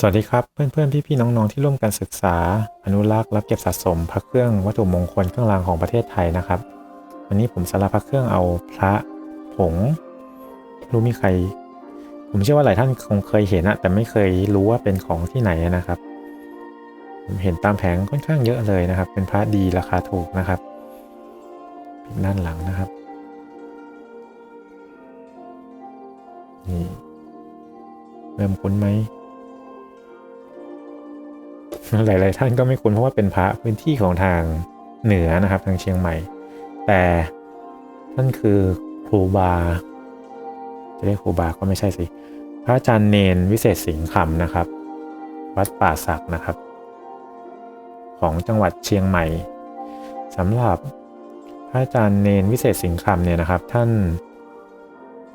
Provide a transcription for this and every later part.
สวัสดีครับเพื่อนๆ พี่ๆ น้องๆ ที่ร่วมกันศึกษา อนุรักษ์และเก็บสะสมพระเครื่องวัตถุมงคลเครื่องรางของประเทศไทยนะครับ วันนี้ผมสาระพระเครื่องเอาพระผงรู้มีใคร ผมเชื่อว่าหลายท่านคงเคยเห็นอะแต่ไม่เคยรู้ว่าเป็นของที่ไหนนะครับ ผมเห็นตามแผงค่อนข้างเยอะเลยนะครับ เป็นพระดีราคาถูกนะครับด้านหลังนะครับนี่เริ่มคุ้นไหม หลาย ๆ ท่านก็ไม่คุ้นเพราะว่าเป็นพระพื้นที่ของทางเหนือนะครับ ทางเชียงใหม่ แต่ท่านคือครูบา จะเรียกครูบาก็ไม่ใช่สิ พระอาจารย์เนนวิเศษสิงห์คำนะครับ วัดป่าศักนะครับ ของจังหวัดเชียงใหม่สำหรับพระอาจารย์เนนวิเศษสิงห์คำเนี่ยนะครับ ท่าน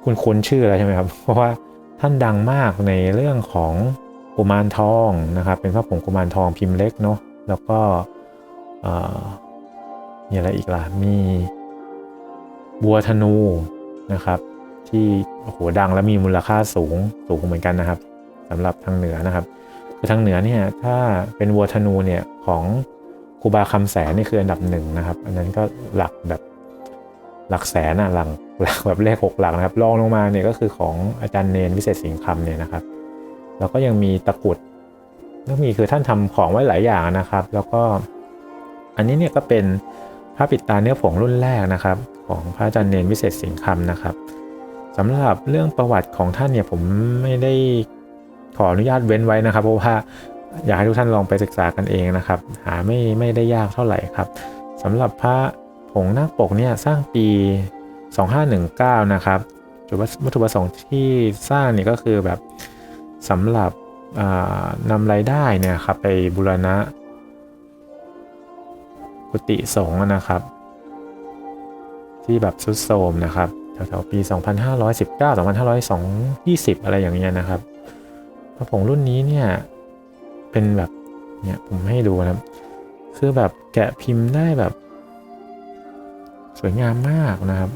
คุณคุ้นชื่อแล้วใช่ไหมครับ เพราะว่าท่านดังมากในเรื่องของ กุมารทองนะครับ เป็นพระผงกุมารทองพิมพ์เล็กเนาะแล้วก็มีอะไรอีกล่ะมีบัวธนูนะครับ ที่โอ้โหดังและมีมูลค่าสูงสูงเหมือนกันนะครับสำหรับทางเหนือนะครับคือทางเหนือเนี่ยถ้าเป็นวัวธนูเนี่ยของครูบาคำแสนนี่คืออันดับหนึ่งนะครับ อันนั้นก็หลักแบบหลักแสนอะหลักหลักแบบเลขหกหลักนะครับรองลงมาเนี่ยก็คือของอาจารย์เนนวิเศษสิงห์คำเนี่ยนะครับ แล้วก็ยังมีตะกรุดแล้วมีคือท่านทำของไว้หลายอย่างนะครับ แล้วก็อันนี้เนี่ยก็เป็นพระปิดตาเนื้อผงรุ่นแรกนะครับ ของพระอาจารย์เนนวิเศษสิงห์คำนะครับสำหรับเรื่องประวัติของท่านเนี่ยผมไม่ได้ขออนุญาตเว้นไว้นะครับเพราะว่าอยากให้ทุกท่านลองไปศึกษากันเองนะครับ หาไม่ไม่ได้ยากเท่าไหร่ครับสำหรับพระผงนาคปกเนี่ยสร้างปี 2519 นะครับจุดวัตถุประสงค์ที่สร้างเนี่ยก็คือแบบ สำหรับนำรายได้เนี่ยครับไปบูรณะ กุฏิสงฆ์นะครับ ที่แบบสุดโทรมนะครับแถวๆปี 2519 2520 อะไรอย่างเงี้ยนะครับพระผงรุ่นนี้เนี่ยเป็นแบบเนี่ยผมให้ดูนะครับ คือแบบแกะพิมพ์ได้แบบ สวยงามมากนะครับ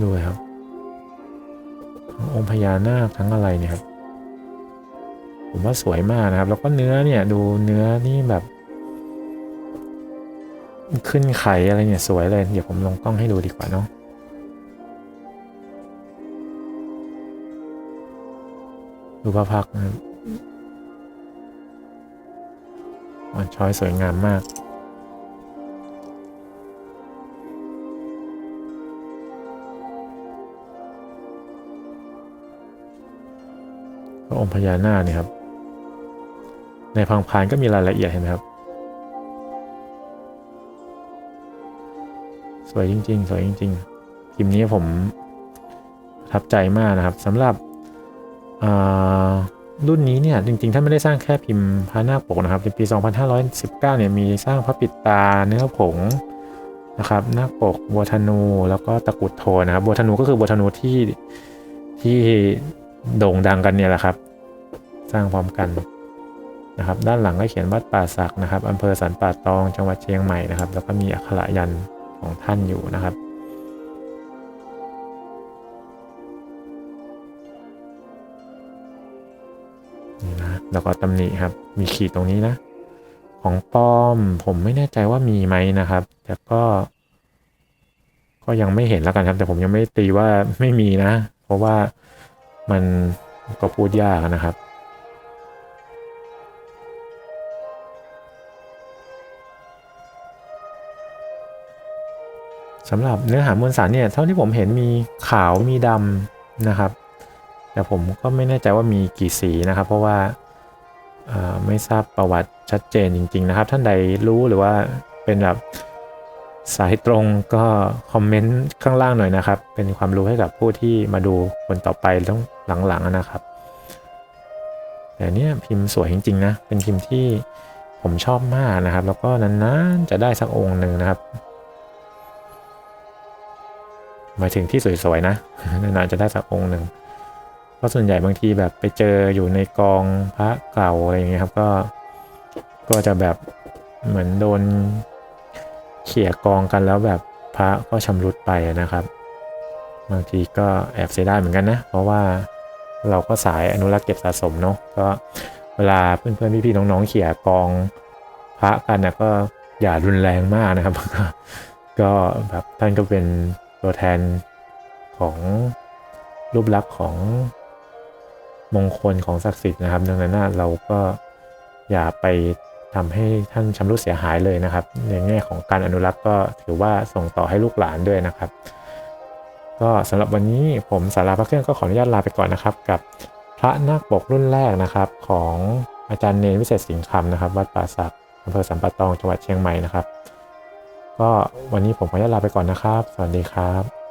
ดูครับ องค์พญานาคทั้งอะไรเนี่ยครับ ผมว่าสวยมากนะครับ แล้วก็เนื้อเนี่ยดูเนื้อนี่แบบ ขึ้นไข่อะไรเนี่ยสวยเลย เดี๋ยวผมลงกล้องให้ดูดีกว่าเนาะดูพระพักนะครับอ่อนช้อยสวยงามมาก พระองค์พญานาคเนี่ยครับ ในพังพานก็มีรายละเอียดเห็นไหมครับ สวยจริง ๆ สวยจริงๆพิมพ์นี้ผมประทับใจมากนะครับสำหรับรุ่นนี้เนี่ยจริงๆท่านไม่ได้สร้างแค่พิมพ์พระนาคปกนะครับในปี 2519 เนี่ยมีสร้างพระปิดตาเนื้อผงนะครับนาคปกบัวธนูแล้วก็ตะกุดโทนะครับบัวธนูก็คือบัวธนูที่ที่ โด่งดังกันเนี่ยแหละครับ สร้างพร้อมกันนะครับ ด้านหลังก็เขียนวัดป่าศักนะครับอำเภอสันป่าตองจังหวัดเชียงใหม่นะครับ แล้วก็มีอักขระยันของท่านอยู่นะครับนี่นะแล้วก็ตำหนิครับ มีขีดตรงนี้นะ ของปลอมผมไม่แน่ใจว่ามีไหมนะครับ แต่ก็ ก็ยังไม่เห็นแล้วกันครับ แต่ผมยังไม่ตีว่าไม่มีนะ เพราะว่า มันก็พูดยากนะครับ สำหรับเนื้อหามวลสารเนี่ยเท่าที่ผมเห็นมีขาวมีดำนะครับ แต่ผมก็ไม่แน่ใจว่ามีกี่สีนะครับ เพราะว่าไม่ทราบประวัติชัดเจนจริง ๆ นะครับ ท่านใดรู้หรือว่าเป็นแบบสายตรงก็คอมเมนต์ข้างล่างหน่อยนะครับ เป็นความรู้ให้กับผู้ที่มาดูคนต่อไปต้อง หลังๆนะครับ แต่เนี้ยพิมพ์สวยจริงๆนะ เป็นพิมพ์ที่ผมชอบมากนะครับ แล้วก็นานๆจะได้สักองค์หนึ่งนะครับหมายถึงที่สวยๆนะนานๆจะได้สักองค์หนึ่งเพราะส่วนใหญ่บางทีแบบไปเจออยู่ในกองพระเก่าอะไรอย่างเงี้ยครับก็ก็จะแบบเหมือนโดนเขี่ยกองกันแล้วแบบพระก็ชำรุดไปนะครับ บางทีก็แอบเสียดายเหมือนกันนะ เพราะว่า เราก็สายอนุรักษ์เก็บสะสมเนาะก็เวลาเพื่อนๆพี่ๆน้องๆเขี่ยกองพระกันนะก็อย่ารุนแรงมากนะครับ ก็แบบท่านก็เป็นตัวแทนของรูปลักษณ์ของมงคลของศักดิ์สิทธิ์นะครับ ดังนั้นนะเราก็อย่าไปทำให้ท่านชำรุดเสียหายเลยนะครับ ในแง่ของการอนุรักษ์ก็ถือว่าส่งต่อให้ลูกหลานด้วยนะครับ ก็สำหรับวันนี้ผมสาราพระเครื่องก็ขออนุญาตลาไปก่อนนะครับ กับพระนาคปกรุ่นแรกนะครับ ของอาจารย์เนรวิเศษสิงห์คำนะครับ วัดป่าศักอำเภอสัมปะตองจังหวัดเชียงใหม่นะครับ ก็วันนี้ผมขออนุญาตลาไปก่อนนะครับ สวัสดีครับ